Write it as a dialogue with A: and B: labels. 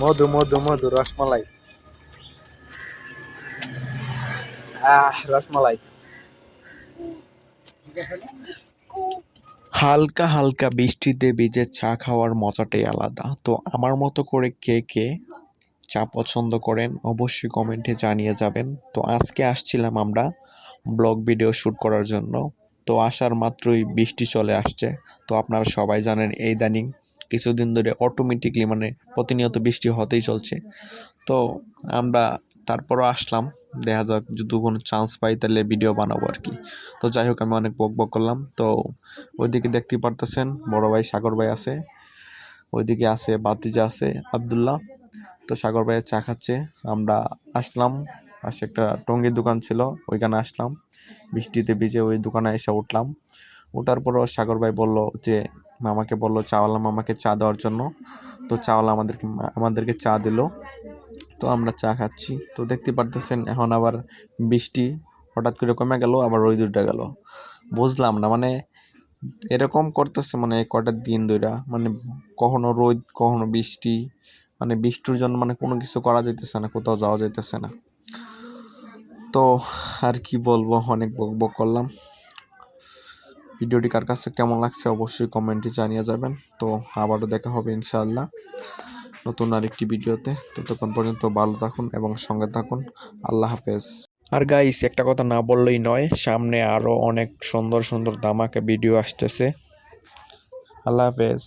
A: মধু মধু মধু, রসমালাই। রসমালাই।
B: হালকা হালকা বৃষ্টিতে ভিজে চা খাওয়ার মজাটাই আলাদা। তো আমার মতো করে কে কে চা পছন্দ করেন অবশ্যই কমেন্টে জানিয়ে যাবেন। তো আজকে আসছিলাম আমরা ব্লগ ভিডিও শ্যুট করার জন্য। তো আসার মাত্রই বৃষ্টি চলে আসছে। তো আপনারা সবাই জানেন, এই দানিং কিছুদিন ধরে অটোমেটিকলি মানে প্রতিনিয়ত বৃষ্টি হতেই চলছে। তো আমরা তারপরও আসলাম, দেখা যাক যদি কোনো চান্স পাই তাহলে ভিডিও বানাবো আর কি। তো যাই হোক, আমি অনেক বক বক করলাম। তো ওইদিকে দেখতে পারতেছেন, বড় ভাই সাগর ভাই আছে, ওইদিকে আছে বাতিজা আছে, আবদুল্লাহ। তো সাগর ভাইয়ের চা খাচ্ছে, আমরা আসলাম, পাশে একটা টঙ্গির দোকান ছিল, ওইখানে আসলাম। বৃষ্টিতে ভিজে ওই দোকানে এসে উঠলাম। ওঠার পরও সাগর ভাই বলল যে মামাকে বলল, চাওয়ালা মামাকে চা দেওয়ার জন্য। তো চাওয়ালা আমাদেরকে আমাদেরকে চা দিল। তো আমরা চা খাচ্ছি। তো দেখতে পারতেছেন, এখন আবার বৃষ্টি হঠাৎ করে কমে গেল, আবার রোদ উঠে গেল। বুঝলাম না মানে এরকম করতেছে মানে কটা দিন ধইরা মানে কখনো রোদ, কখনো বৃষ্টি মানে বৃষ্টির জন্য মানে কোনো কিছু করা যাইতেছে না, কোথাও যাওয়া যাইতেছে না। তো আর কি বলব, অনেক বক বক করলাম। ভিডিওটি কার কাছে কেমন লাগছে অবশ্যই কমেন্টে জানিয়ে যাবেন। তো আবারও দেখা হবে ইনশাআল্লাহ নতুন আরেকটি ভিডিওতে। ততক্ষণ পর্যন্ত ভালো থাকুন এবং সঙ্গে থাকুন। আল্লাহ হাফেজ। আর গাইস একটা কথা না বললেই নয়, সামনে আরও অনেক সুন্দর সুন্দর দামাকে ভিডিও আসতেছে। আল্লাহ হাফেজ।